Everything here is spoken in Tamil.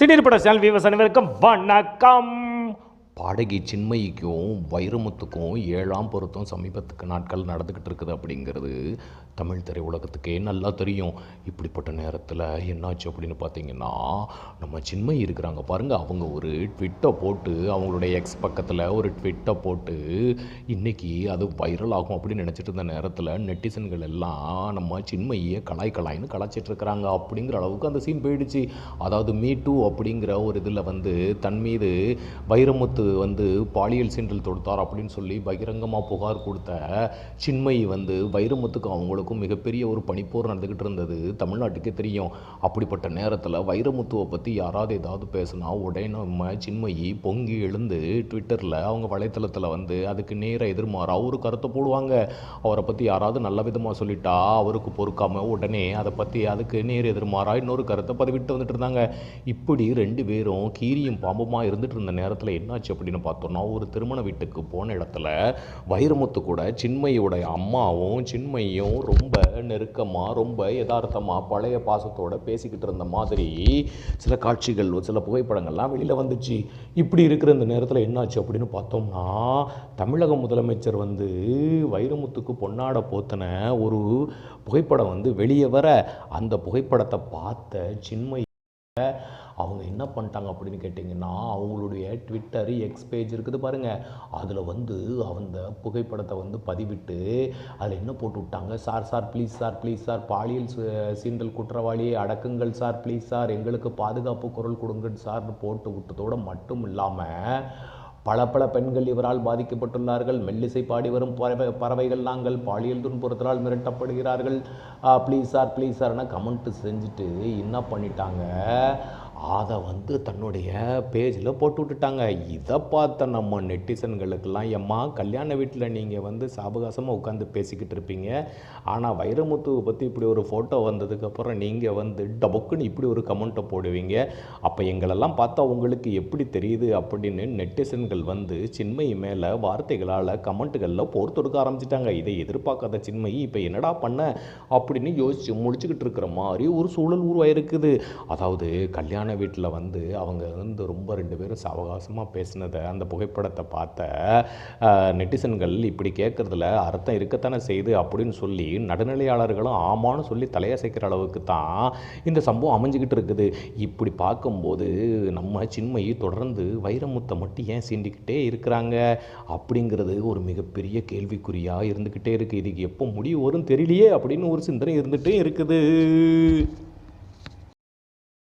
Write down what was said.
சினிர் பட சேனல் வியூவர்ஸ் அனைவருக்கும் வணக்கம். பாடகி சின்மயிக்கும் வைரமுத்துக்கும் ஏழாம் பொருத்தம் சமீபத்துக்கு நாட்கள் நடந்துக்கிட்டு இருக்குது அப்படிங்கிறது தமிழ் திரையுலகத்துக்கே நல்லா தெரியும். இப்படிப்பட்ட நேரத்தில் என்னாச்சு அப்படின்னு பார்த்தீங்கன்னா நம்ம சின்மயி இருக்கிறாங்க பாருங்கள் அவங்க ஒரு ட்விட்டை போட்டு அவங்களுடைய எக்ஸ் பக்கத்தில் ஒரு ட்விட்டை போட்டு இன்றைக்கி அது வைரல் ஆகும் அப்படின்னு நினச்சிட்டு இருந்த நேரத்தில் நெட்டிசன்கள் எல்லாம் நம்ம சின்மயியை கலாய் கலாய்னு கலாச்சிட்டு இருக்கிறாங்க அப்படிங்கிற அளவுக்கு அந்த சீன் போயிடுச்சு. அதாவது மீ டூ அப்படிங்கிற ஒரு இதில் வந்து தன் மீது வைரமுத்து வந்து பாலியல் சீண்டல் தொடுத்தார் அப்படின்னு சொல்லி பகிரங்கமாக புகார் கொடுத்த சின்மயி வந்து வைரமுத்துக்கும் அவங்களுக்கும் மிகப்பெரிய ஒரு பனிப்போர் நடந்துக்கிட்டு இருந்தது. தமிழ்நாட்டுக்கே தெரியும். அப்படிப்பட்ட நேரத்தில் வைரமுத்துவை பற்றி யாராவது ஏதாவது பேசுனா உடனே நம்ம சின்மயி பொங்கி எழுந்து ட்விட்டரில் அவங்க வலைத்தளத்தில் வந்து அதுக்கு நேர எதிர்மாறாக ஒரு கருத்தை போடுவாங்க. அவரை பற்றி யாராவது நல்ல விதமாக சொல்லிட்டா அவருக்கு பொறுக்காமல் உடனே அதை பற்றி அதுக்கு நேர் எதிர்மாறா இன்னொரு கருத்தை பதிவிட்டு வந்துட்டு இருந்தாங்க. இப்படி ரெண்டு பேரும் கீரியும் பாம்புமா இருந்துட்டு இருந்த நேரத்தில் என்னாச்சு அப்படின்னு பார்த்தோம்னா ஒரு திருமண வீட்டுக்கு போன இடத்துல வைரமுத்து கூட சின்மையுடைய அம்மாவும் சின்மையும் ரொம்ப நெருக்கமாக ரொம்ப யதார்த்தமாக பழைய பாசத்தோட பேசிக்கிட்டு இருந்த மாதிரி சில காட்சிகள் சில புகைப்படங்கள்லாம் வெளியில் வந்துச்சு. இப்படி இருக்கிற இந்த நேரத்தில் என்னாச்சு அப்படின்னு பார்த்தோம்னா தமிழக முதலமைச்சர் வந்து வைரமுத்துக்கு பொன்னாட போத்தின ஒரு புகைப்படம் வந்து வெளியே வர அந்த புகைப்படத்தை பார்த்த சின்மை அவங்க என்ன பண்ணிட்டாங்க அப்படின்னு கேட்டிங்கன்னா அவங்களுடைய ட்விட்டர் எக்ஸ் பேஜ் இருக்குது பாருங்கள் அதில் வந்து அந்த புகைப்படத்தை வந்து பதிவிட்டு அதில் என்ன போட்டு விட்டாங்க? Sir sir please sir please sir பாலியல் சீண்டல் குற்றவாளியை அடக்குங்கள் சார் ப்ளீஸ் சார் எங்களுக்கு பாதுகாப்பு குரல் கொடுங்கன்னு சார்னு போட்டு விட்டதோடு மட்டும் இல்லாமல் பல பல பெண்கள் இவரால் பாதிக்கப்பட்டுள்ளார்கள். மெல்லிசை பாடி வரும் பறவை பறவைகள் நாங்கள் பாலியல் துன்புறுத்தலால் மிரட்டப்படுகிறார்கள். ப்ளீஸ் சார் ப்ளீஸ் சார்னா கமெண்ட்டு செஞ்சுட்டு என்ன பண்ணிட்டாங்க? அதை வந்து தன்னுடைய பேஜில் போட்டு விட்டுட்டாங்க. இதை பார்த்த நம்ம நெட்டிசன்களுக்கெல்லாம் எம்மா கல்யாண வீட்டில் நீங்கள் வந்து சாவகாசமாக உட்காந்து பேசிக்கிட்டு இருப்பீங்க. ஆனால் வைரமுத்துவை பற்றி இப்படி ஒரு ஃபோட்டோ வந்ததுக்கப்புறம் நீங்கள் வந்து டபுக்குன்னு இப்படி ஒரு கமெண்ட்டை போடுவீங்க. அப்போ எங்களெல்லாம் பார்த்தா உங்களுக்கு எப்படி தெரியுது? அப்படின்னு நெட்டிசன்கள் வந்து சின்மை மேலே வார்த்தைகளால் கமெண்ட்டுகளில் போர் தொடுக்க ஆரம்பிச்சிட்டாங்க. இதை எதிர்பார்க்காத சின்மை இப்போ என்னடா பண்ண? அப்படின்னு யோசிச்சு முடிச்சுக்கிட்டு இருக்கிற மாதிரி ஒரு சூழல் உருவாயிருக்குது. அதாவது கல்யாண வீட்டில் வந்து அவங்க வந்து ரொம்ப ரெண்டு பேரும் சாவகாசமாக பேசினதை அந்த புகைப்படத்தை பார்த்த நெட்டிசன்கள் இப்படி கேட்குறதுல அர்த்தம் இருக்கத்தானே செய்யுது அப்படின்னு சொல்லி நடுநிலையாளர்களும் ஆமான்னு சொல்லி தலையசைக்கிற அளவுக்கு தான் இந்த சம்பவம் அமைஞ்சுக்கிட்டு இருக்குது. இப்படி பார்க்கும்போது நம்ம சின்மையை தொடர்ந்து வைரமுத்தை மட்டும் ஏன் சீண்டிக்கிட்டே இருக்கிறாங்க? அப்படிங்கிறது ஒரு மிகப்பெரிய கேள்விக்குறியாக இருந்துக்கிட்டே இருக்குது இதுக்கு எப்போ முடிவு வரும் தெரியலையே அப்படின்னு ஒரு சிந்தனை இருந்துகிட்டே இருக்குது.